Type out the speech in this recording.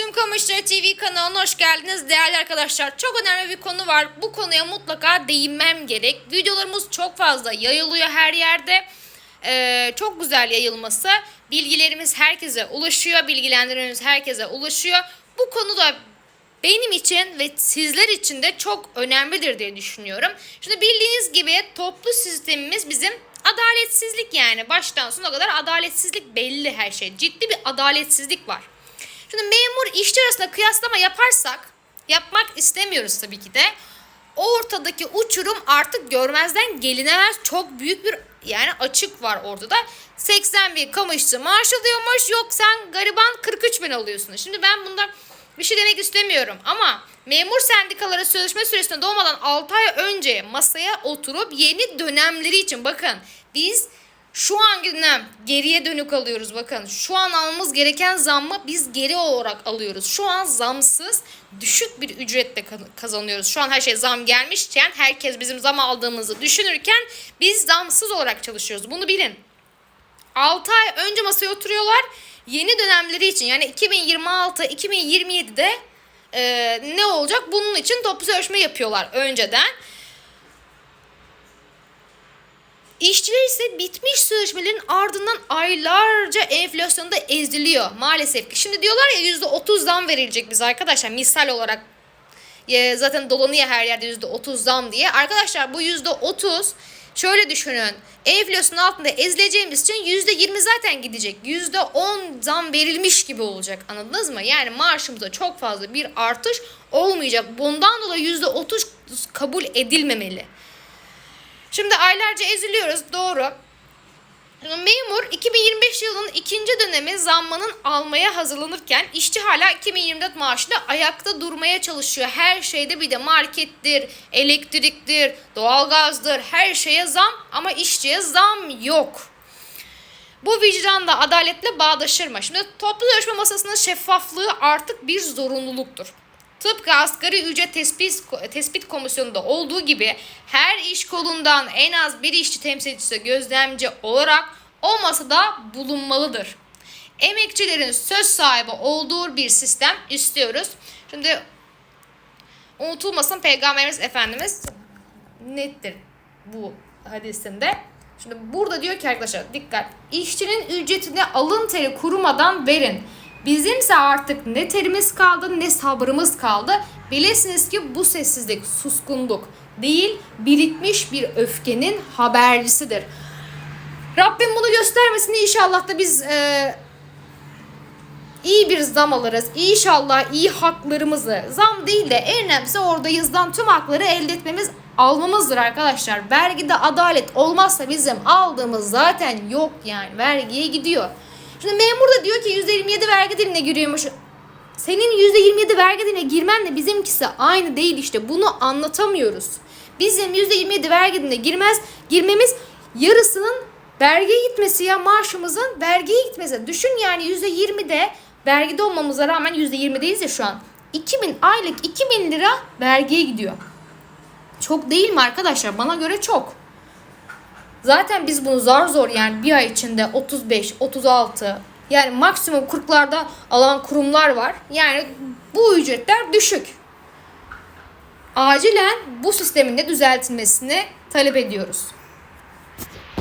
Tüm Kamışları TV kanalına hoş geldiniz değerli arkadaşlar. Çok önemli bir konu var. Bu konuya mutlaka değinmem gerek. Videolarımız çok fazla yayılıyor her yerde. Ee, çok güzel yayılması. Bilgilerimiz herkese ulaşıyor. Bilgilendirmemiz herkese ulaşıyor. Bu konu da benim için ve sizler için de çok önemlidir diye düşünüyorum. Şimdi bildiğiniz gibi toplu sistemimiz bizim adaletsizlik yani baştan sona kadar adaletsizlik belli her şey. Ciddi bir adaletsizlik var. Şimdi memur işçi arasında kıyaslama yaparsak, yapmak istemiyoruz tabii ki de. O ortadaki uçurum artık görmezden gelinemez çok büyük bir yani açık var ortada. 80 bin kamışçı maaş alıyormuş yok sen gariban 43 bin alıyorsun. Şimdi ben bunda bir şey demek istemiyorum ama memur sendikaları sözleşme süresinde doğmadan 6 ay önce masaya oturup yeni dönemleri için bakın biz şu an dönem geriye dönük alıyoruz bakın. Şu an almamız gereken zammı biz geri olarak alıyoruz. Şu an zamsız düşük bir ücretle kazanıyoruz. Şu an her şey zam gelmişken herkes bizim zam aldığımızı düşünürken biz zamsız olarak çalışıyoruz. Bunu bilin. 6 ay önce masaya oturuyorlar. Yeni dönemleri için yani 2026-2027'de e, ne olacak? Bunun için toplu sözleşme yapıyorlar önceden. İşçiler ise bitmiş sözleşmelerin ardından aylarca enflasyonda eziliyor maalesef ki. Şimdi diyorlar ya %30 zam verilecek biz arkadaşlar misal olarak e, zaten dolanıyor her yerde %30 zam diye. Arkadaşlar bu %30 şöyle düşünün enflasyon altında ezileceğimiz için %20 zaten gidecek. %10 zam verilmiş gibi olacak anladınız mı? Yani maaşımızda çok fazla bir artış olmayacak. Bundan dolayı %30 kabul edilmemeli. Şimdi aylarca eziliyoruz doğru. Memur 2025 yılının ikinci dönemi zammının almaya hazırlanırken işçi hala 2024 maaşıyla ayakta durmaya çalışıyor. Her şeyde bir de markettir, elektriktir, doğalgazdır her şeye zam ama işçiye zam yok. Bu vicdanla adaletle bağdaşır mı? Şimdi toplu sözleşme masasının şeffaflığı artık bir zorunluluktur. Tıpkı asgari ücret tespit, tespit komisyonunda olduğu gibi her iş kolundan en az bir işçi temsilcisi gözlemci olarak o masada bulunmalıdır. Emekçilerin söz sahibi olduğu bir sistem istiyoruz. Şimdi unutulmasın Peygamberimiz Efendimiz nettir bu hadisinde. Şimdi burada diyor ki arkadaşlar dikkat. İşçinin ücretini alın teri kurumadan verin. Bizimse artık ne terimiz kaldı ne sabrımız kaldı. Bilesiniz ki bu sessizlik suskunduk değil birikmiş bir öfkenin habercisidir. Rabbim bunu göstermesin inşallah da biz e, iyi bir zam alırız. İnşallah iyi haklarımızı zam değil de en önemlisi orada yazılan tüm hakları elde etmemiz almamızdır arkadaşlar. Vergide adalet olmazsa bizim aldığımız zaten yok yani vergiye gidiyor. Şimdi memur da diyor ki %27 vergi diline giriyormuş. Senin %27 vergi diline girmenle bizimkisi aynı değil işte. Bunu anlatamıyoruz. Bizim %27 vergi diline girmez, girmemiz yarısının vergiye gitmesi ya maaşımızın vergiye gitmesi. Düşün yani %20'de vergide olmamıza rağmen %20'deyiz ya şu an. 2000 aylık 2000 lira vergiye gidiyor. Çok değil mi arkadaşlar? Bana göre çok. Zaten biz bunu zar zor yani bir ay içinde 35, 36 yani maksimum 40'larda alan kurumlar var. Yani bu ücretler düşük. Acilen bu sistemin de düzeltilmesini talep ediyoruz.